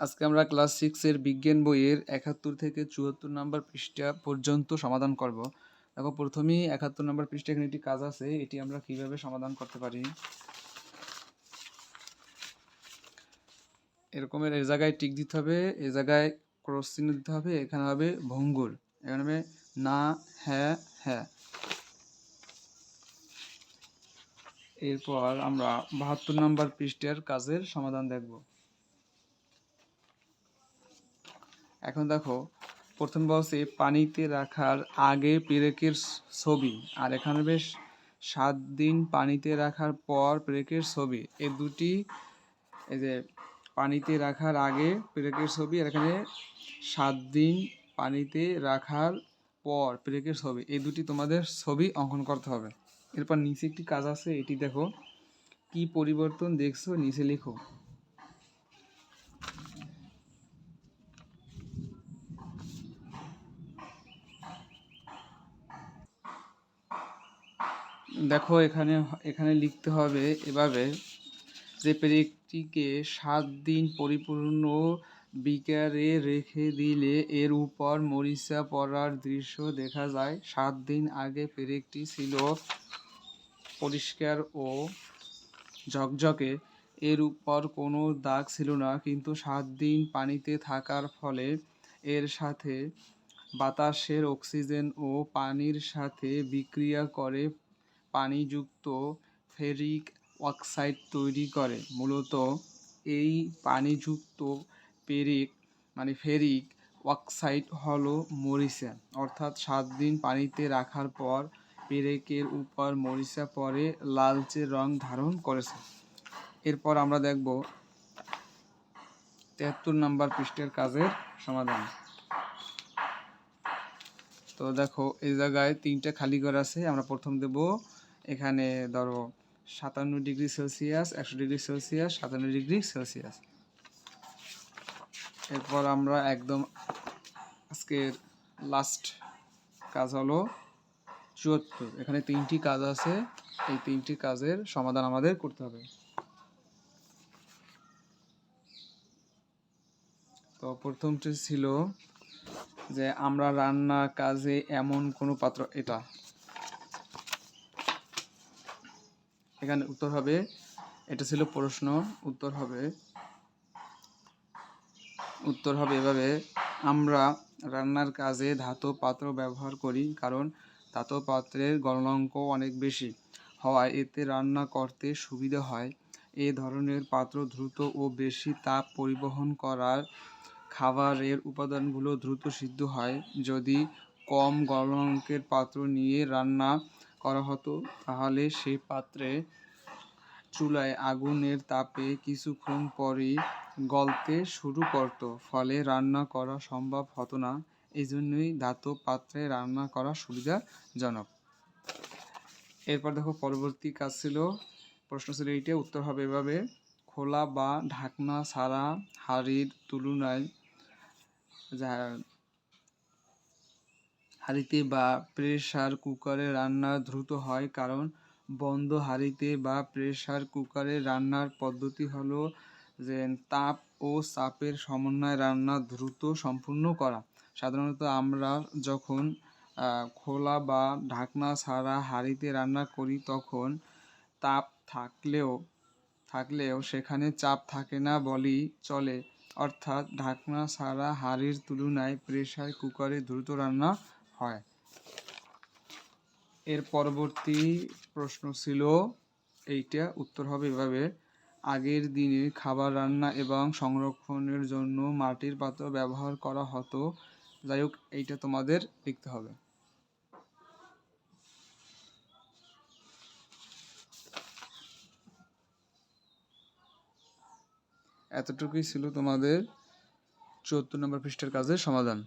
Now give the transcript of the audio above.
আজকে আমরা ক্লাস সিক্সের বিজ্ঞান বইয়ের একাত্তর থেকে চুয়াত্তর নম্বর পৃষ্ঠা পর্যন্ত সমাধান করব। দেখো, প্রথমেই একাত্তর নম্বর পৃষ্ঠা এখানে একটি কাজ আছে, এটি আমরা কীভাবে সমাধান করতে পারি? এরকমের এ জায়গায় টিক দিতে হবে, এ জায়গায় ক্রস চিহ্ন দিতে হবে, এখানে হবে ভঙ্গুর, এখানে হবে না হ্যাঁ হ্যাঁ। এরপর আমরা বাহাত্তর নম্বর পৃষ্ঠার কাজের সমাধান দেখব। এখন দেখো, প্রথম বলছে, পানিতে রাখার আগে পেরেকের ছবি। আর এখানে বেশ সাত দিন পানিতে রাখার পর পেরেকের ছবি। এই দুটি, এই যে পানিতে রাখার আগে পেরেকের ছবি, আর এখানে সাত দিন পানিতে রাখার পর পেরেকের ছবি। এই দুটি তোমাদের ছবি অঙ্কন করতে হবে। এরপর নিচে একটি কাজ আছে, এটি দেখো। কি পরিবর্তন দেখছ, নিচে লিখো। দেখো, এখানে এখানে লিখতে হবে এভাবে যে পেরেকটিকে সাত দিন পরিপূর্ণ বিকারে রেখে দিলে এর উপর মরিচা পড়ার দৃশ্য দেখা যায়। সাত দিন আগে পেরেকটি ছিল পরিষ্কার ও ঝকঝকে, এর উপর কোনো দাগ ছিল না, কিন্তু সাত দিন পানিতে থাকার ফলে এর সাথে বাতাসের অক্সিজেন ও পানির সাথে বিক্রিয়া করে পানিযুক্ত ফেরিক অক্সাইড তৈরি করে। মূলত এই পানিযুক্ত পেরিক মানে ফেরিক অক্সাইড হলো মরিচা। অর্থাৎ সাত দিন পানিতে রাখার পর পেরেকের উপর মরিচা পরে লালচে রং ধারণ করেছে। এরপর আমরা দেখব তেহাত্তর নাম্বার পৃষ্ঠের কাজের সমাধান। তো দেখো, এই জায়গায় তিনটা খালি ঘর আছে, আমরা প্রথম দেব এখানে ধরো সাতান্ন ডিগ্রি সেলসিয়াস, একশো ডিগ্রি সেলসিয়াস, সাতান্ন ডিগ্রি সেলসিয়াস। এরপর আমরা একদম আজকের লাস্ট কাজ হলো চুয়াত্তর। এখানে তিনটি কাজ আছে, এই তিনটি কাজের সমাধান আমাদের করতে হবে। তো প্রথমটি ছিল যে আমরা রান্না কাজে এমন কোনো পাত্র, এটা এখানে উত্তর হবে। এটা ছিল প্রশ্ন, উত্তর হবে। উত্তর হবে এভাবে, আমরা রান্নার কাজে ধাতব পাত্র ব্যবহার করি কারণ ধাতব পাত্রের গলনাঙ্ক অনেক বেশি। হওয়ায় এতে রান্না করতে সুবিধা হয়। এ ধরনের পাত্র দ্রুত ও বেশি তাপ পরিবহন করার খাবারের উপাদানগুলো দ্রুত সিদ্ধ হয়। যদি কম গলনাঙ্কের পাত্র নিয়ে রান্না করা হতো, তাহলে সে পাত্রে চুলায় আগুনের তাপে কিছুক্ষণ পরই গলতে শুরু করত। ফলে রান্না করা সম্ভব হতো না। এই জন্যই ধাতব পাত্রে রান্না করা সুবিধাজনক। এরপর দেখো, পরবর্তী কাজ ছিল, প্রশ্ন ছিল এইটা, উত্তর হবে এভাবে, খোলা বা ঢাকনা ছাড়া হাড়ির তুলনায় হাঁড়িতে বা প্রেসার কুকারে রান্না দ্রুত হয় কারণ বন্ধ হাঁড়িতে বা প্রেসার কুকারে রান্নার পদ্ধতি হলো যে তাপ ও চাপের সমন্বয়ে রান্না দ্রুত সম্পূর্ণ করা। সাধারণত আমরা যখন খোলা বা ঢাকনা ছাড়া হাঁড়িতে রান্না করি তখন তাপ থাকলেও থাকলেও সেখানে চাপ থাকে না বলেই চলে। অর্থাৎ ঢাকনা ছাড়া হাঁড়ির তুলনায় প্রেসার কুকারে দ্রুত রান্না হয়। এর পরবর্তী প্রশ্ন ছিল, এইটা উত্তর হবে এভাবে, আগের দিনে খাবার রান্না এবং সংরক্ষণের জন্য মাটির পাত্র ব্যবহার করা হতো। যাই হোক, এইটা তোমাদের লিখতে হবে। এতটুকুই ছিল তোমাদের চুয়াত্তর নম্বর পৃষ্ঠার কাজের সমাধান।